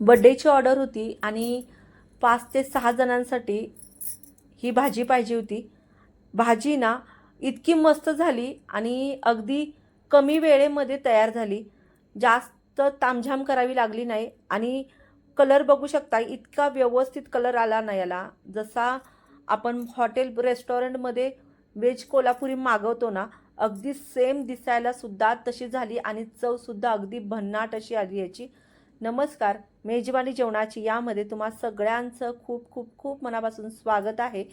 बड्डेची order होती आणि पाच ते सहा जणांसाठी ही भाजी पाहिजे होती. भाजी ना इतकी मस्त झाली आणि अगदी कमी वेळेमध्ये तयार झाली. जास्त तामझाम करावी लागली नाही आणि कलर बघू शकता इतका व्यवस्थित कलर आला नाही याला. जसा आपण हॉटेल रेस्टॉरंटमध्ये व्हेज कोल्हापुरी मागवतो ना अगदी सेम दिसायला सुद्धा तशी झाली आणि चवसुद्धा अगदी भन्नाट अशी आली याची. नमस्कार. मेजवानी जेवणाची यामध्ये तुम्हा सगळ्यांचं खूप खूप खूप मनापासून स्वागत आहे.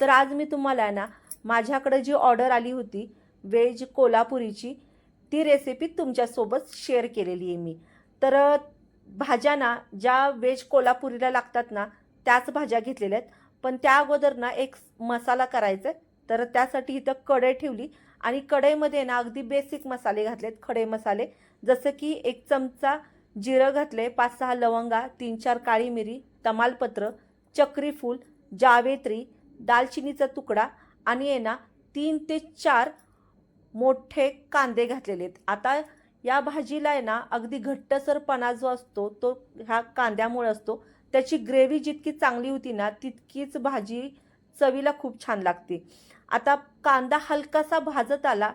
तर आज मी तुम्हाला ना माझ्याकडे जी ऑर्डर आली होती व्हेज कोल्हापुरीची ती रेसिपी तुमच्यासोबत शेअर केलेली आहे मी. तर भाज्या ना ज्या व्हेज कोल्हापुरीला लागतात ना त्याच भाज्या घेतलेल्या आहेत. पण त्या अगोदर ना एक मसाला करायचा आहे. तर त्यासाठी इथं कढई ठेवली आणि कढईमध्ये ना अगदी बेसिक मसाले घातलेत खडे मसाले. जसं की एक चमचा जिरं घातले पाच सहा लवंगा तीन चार काळी मिरी तमालपत्र चक्रीफूल जावेत्री दालचिनीचा तुकडा आणि आहे ना तीन ते चार मोठे कांदे घातलेले आहेत. आता या भाजीला आहे ना अगदी घट्टसरपणा जो असतो तो ह्या कांद्यामुळे असतो. त्याची ग्रेव्ही जितकी चांगली होती ना तितकीच भाजी चवीला खूप छान लागते. आता कांदा हलकासा भाजत आला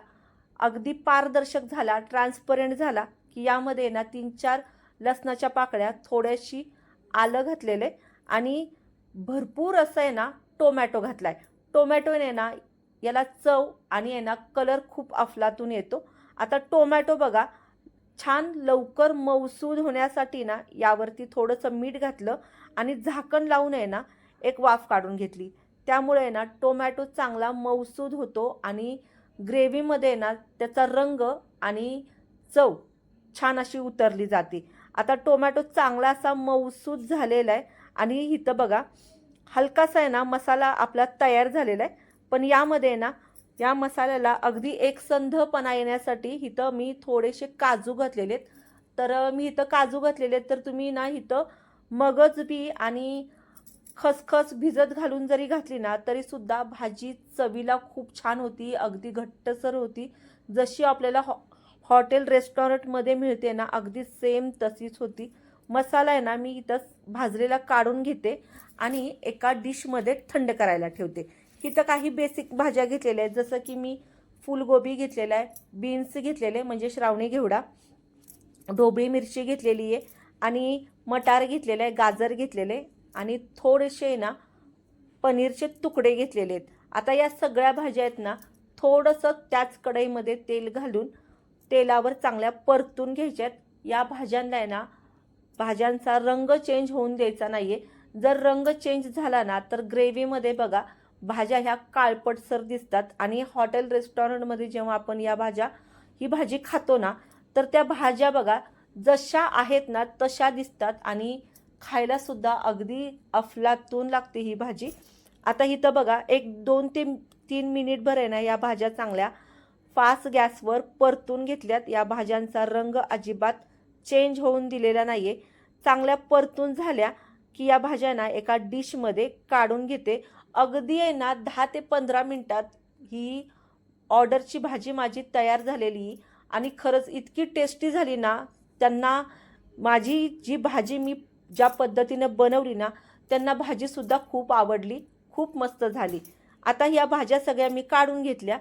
अगदी पारदर्शक झाला ट्रान्सपरंट झाला की यामध्ये ना तीन चार लसणाच्या पाकळ्या थोड्याशी आलं घातलेले आणि भरपूर असं आहे ना टोमॅटो घातला आहे टोमॅटोने ना याला चव आणि आहे ना कलर खूप अफलातून येतो. आता टोमॅटो बघा छान लवकर मौसूद होण्यासाठी ना यावरती थोडंसं मीठ घातलं आणि झाकण लावून आहे ना एक वाफ काढून घेतली. त्यामुळे आहे ना टोमॅटो चांगला मौसूद होतो आणि ग्रेव्हीमध्ये ना त्याचा रंग आणि चव छान अशी उतरली जाते. आता टोमॅटो चांगला असा मऊसूत झालेला आहे. आणि इथं बघा हलकासा आहे ना मसाला आपला तयार झालेला आहे. पण यामध्ये आहे ना या मसाल्याला अगदी एकसंधपणा येण्यासाठी इथं मी थोडेसे काजू घातलेले आहेत. तर मी इथं काजू घातलेले आहेत. तर तुम्ही ना इथं मगज बी आणि खसखस भिजत घालून जरी घातली ना तरीसुद्धा भाजी चवीला खूप छान होती अगदी घट्टसर होती. जशी आपल्याला हॉ हॉटेल रेस्टॉरंटमध्ये मिळते ना अगदी सेम तशीच होती. मसाला आहे ना मी इथं भाजलेला काढून घेते आणि एका डिशमध्ये थंड करायला ठेवते. इथं काही बेसिक भाज्या घेतलेल्या आहेत जसं की मी फुलगोबी घेतलेला आहे बीन्स घेतलेले म्हणजे श्रावणी घेवडा ढोबळी मिरची घेतलेली आहे आणि मटार घेतलेलं आहे गाजर घेतलेले आणि थोडेसे ना पनीरचे तुकडे घेतलेले आहेत. आता या सगळ्या भाज्या आहेत ना थोडंसं त्याच कढईमध्ये तेल घालून तेलावर चांगल्या परतून घ्यायच्यात. या भाज्यांना आहे ना भाज्यांचा रंग चेंज होऊन द्यायचा नाही आहे जर रंग चेंज झाला ना तर ग्रेव्हीमध्ये बघा भाज्या ह्या काळपटसर दिसतात. आणि हॉटेल रेस्टॉरंटमध्ये जेव्हा आपण या भाज्या ही भाजी खातो ना तर त्या भाज्या बघा जशा आहेत ना तशा दिसतात. आणि खायलासुद्धा अगदी अफलातून लागते ही भाजी. आता इथं बघा एक दोन ते तीन मिनिटभर आहे ना या भाज्या चांगल्या फास्ट गॅसवर परतून घेतल्यात. या भाज्यांचा रंग अजिबात चेंज होऊन दिलेला नाही आहे चांगल्या परतून झाल्या की या भाज्यांना एका डिशमध्ये काढून घेते. अगदी आहे ना दहा ते पंधरा मिनटात ही ऑर्डरची भाजी माझी तयार झालेली आणि खरंच इतकी टेस्टी झाली ना त्यांना माझी जी भाजी मी ज्या पद्धतीनं बनवली ना त्यांना भाजीसुद्धा खूप आवडली खूप मस्त झाली. आता ह्या भाज्या सगळ्या मी काढून घेतल्या.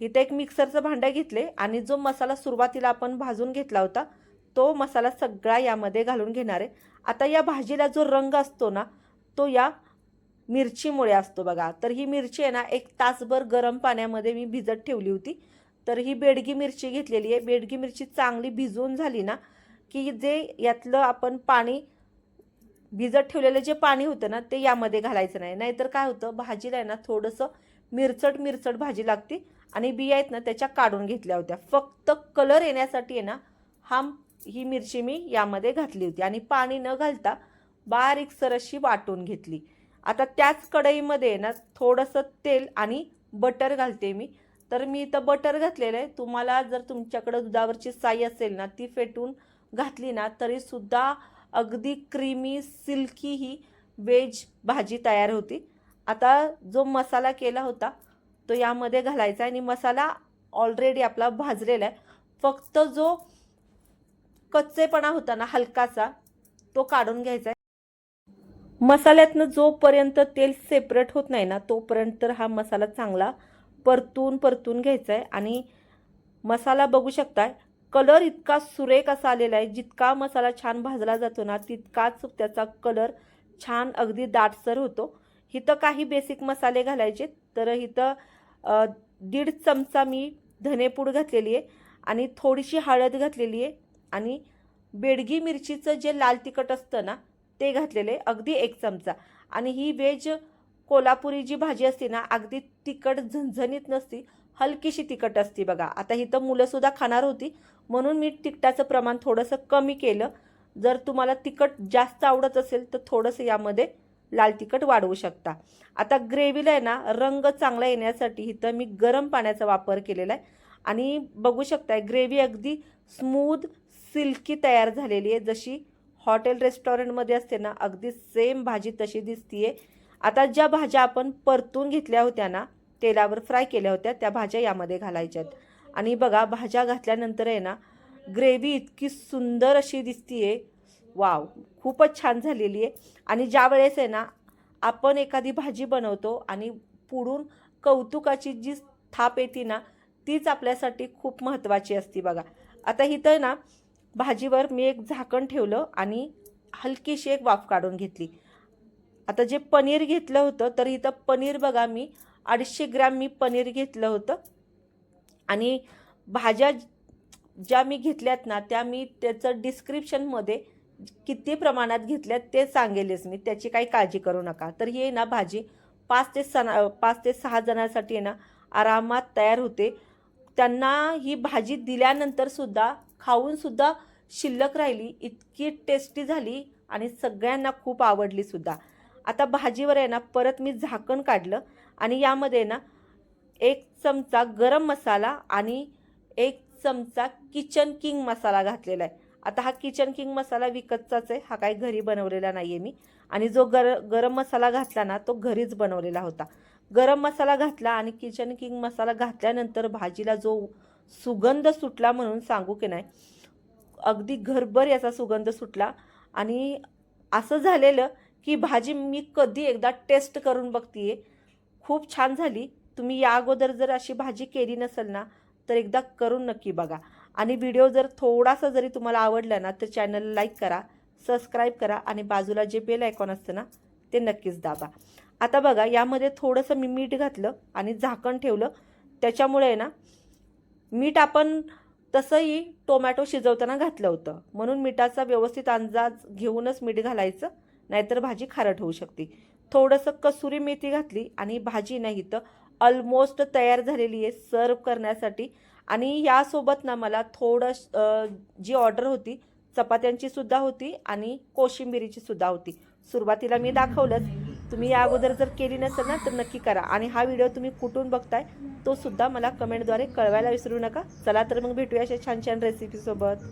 इथे एक मिक्सरचं भांडं घेतले आणि जो मसाला सुरुवातीला आपण भाजून घेतला होता तो मसाला सगळा यामध्ये घालून घेणार आहे. आता या भाजीला जो रंग असतो ना तो या मिरचीमुळे असतो बघा. तर ही मिरची आहे ना एक तासभर गरम पाण्यामध्ये मी भिजत ठेवली होती. तर ही बेडगी मिरची घेतलेली आहे. बेडगी मिरची चांगली भिजवून झाली ना की जे यातलं आपण पाणी भिजत ठेवलेलं जे पाणी होतं ना ते यामध्ये घालायचं नाही. नाहीतर काय होतं भाजीला आहे ना थोडंसं मिरचट मिरचट भाजी लागते. आणि बिया आहेत ना त्याच्या काढून घेतल्या होत्या. फक्त कलर येण्यासाठी आहे ना हा ही मिरची मी यामध्ये घातली होती. आणि पाणी न घालता बारीकसर अशी वाटून घेतली. आता त्याच कढईमध्ये आहे ना थोडंसं तेल आणि बटर घालते मी. तर मी इथं बटर घातलेलं आहे. तुम्हाला जर तुमच्याकडं दुधावरची साई असेल ना ती फेटून घातली ना तरीसुद्धा अगदी क्रीमी सिल्की ही वेज भाजी तयार होती. आता जो मसाला केला होता तो यामध्ये घालायचा आणि मसाला ऑलरेडी आपला भाजलेला आहे. फक्त जो कच्चेपणा होता ना हलकासा तो काढून घ्यायचा आहे. मसाल्यातनं जोपर्यंत तेल सेपरेट होत नाही ना तोपर्यंत तर हा मसाला चांगला परतून परतून घ्यायचा आहे. आणि मसाला बघू शकताय कलर इतका सुरेख असा आलेला आहे. जितका मसाला छान भाजला जातो ना तितकाच त्याचा कलर छान अगदी दाटसर होतो. इथं काही बेसिक मसाले घालायचे तर इथं दीड चमचा मी धनेपूड घातलेली आहे आणि थोडीशी हळद घातलेली आहे आणि बेडगी मिरचीचं जे लाल तिखट असतं ना ते घातलेले अगदी एक चमचा. आणि ही व्हेज कोल्हापुरी जी भाजी असते ना अगदी तिखट झणझणीत नसती हलकीशी तिखट असती बघा. आता इथं मुलंसुद्धा खाणार होती म्हणून मी तिखटाचं प्रमाण थोडंसं कमी केलं. जर तुम्हाला तिखट जास्त आवडत असेल तर थोडंसं यामध्ये लाल तिखट वाढवू शकता. आता ग्रेव्हीला आहे ना रंग चांगला येण्यासाठी इथं मी गरम पाण्याचा वापर केलेला आहे. आणि बघू शकताय ग्रेव्ही अगदी स्मूद सिल्की तयार झालेली आहे. जशी हॉटेल रेस्टॉरंटमध्ये असते ना अगदी सेम भाजी तशी दिसतीये. आता ज्या भाज्या आपण परतून घेतल्या होत्या ना तेलावर फ्राय केल्या होत्या त्या भाज्या यामध्ये घालायच्यात आणि बघा भाज्या घातल्यानंतर आहे ना ग्रेव्ही इतकी सुंदर अशी दिसतीये. वाव खूपच छान झालेली आहे. आणि ज्या वेळेस आहे ना आपण एखादी भाजी बनवतो आणि पुढून कौतुकाची जी थाप येते ना तीच आपल्यासाठी खूप महत्त्वाची असते बघा. आता इथं ना भाजीवर मी एक झाकण ठेवलं आणि हलकीशी एक वाफ काढून घेतली. आता जे पनीर घेतलं होतं तर इथं पनीर बघा मी अडीचशे ग्रॅम मी पनीर घेतलं होतं. आणि भाज्या ज्या मी घेतल्यात ना त्या मी त्याचं डिस्क्रिप्शनमध्ये किती प्रमाणात घेतल्यात ते सांगेलच मी. त्याची काही काळजी करू नका. तर ही ना भाजी पाच ते सणा पाच ते सहा जणांसाठी आहे ना आरामात तयार होते. त्यांना ही भाजी दिल्यानंतरसुद्धा खाऊनसुद्धा शिल्लक राहिली इतकी टेस्टी झाली आणि सगळ्यांना खूप आवडलीसुद्धा आता भाजीवर आहे ना परत मी झाकण काढलं आणि यामध्ये ना एक चमचा गरम मसाला आणि एक चमचा किचन किंग मसाला घातलेला आहे. आता हा किचन किंग मसाला विकतचाच आहे. हा काही घरी बनवलेला नाही आहे मी. आणि जो गर गरम मसाला घातला ना तो घरीच बनवलेला होता. गरम मसाला घातला आणि किचन किंग मसाला घातल्यानंतर भाजीला जो सुगंध सुटला म्हणून सांगू की नाही अगदी घरभर याचा सुगंध सुटला. आणि असं झालेलं की भाजी मी कधी एकदा टेस्ट करून बघतीये. खूप छान झाली. तुम्ही या अगोदर जर अशी भाजी केली नसेल ना तर एकदा करून नक्की बघा. आणि व्हिडिओ जर थोडासा जरी तुम्हाला आवडला ना तर चॅनल लाईक करा सबस्क्राईब करा आणि बाजूला जे बेल आयकॉन असतं ना ते नक्कीच दाबा. आता बघा यामध्ये थोडंसं मी मीठ घातलं आणि झाकण ठेवलं. त्याच्यामुळे आहे ना मीठ आपण तसंही टोमॅटो शिजवताना घातलं होतं. म्हणून मिठाचा व्यवस्थित अंदाज घेऊनच मीठ घालायचं नाहीतर भाजी खारट होऊ शकते. थोडंसं कसुरी मेथी घातली आणि भाजी नाही तर ऑलमोस्ट तयार झालेली आहे. सर्व करण्यासाठी आणि यासोबत ना मला थोडं जी ऑर्डर होती चपात्यांची सुद्धा होती आणि कोशिंबिरीची सुद्धा होती. सुरुवातीला मी दाखवलंच. तुम्ही या अगोदर जर केली नसेल ना तर नक्की करा. आणि हा व्हिडिओ तुम्ही कुठून बघताय तो सुद्धा मला कमेंटद्वारे कळवायला विसरू नका. चला तर मग भेटूया अशा छान छान रेसिपीसोबत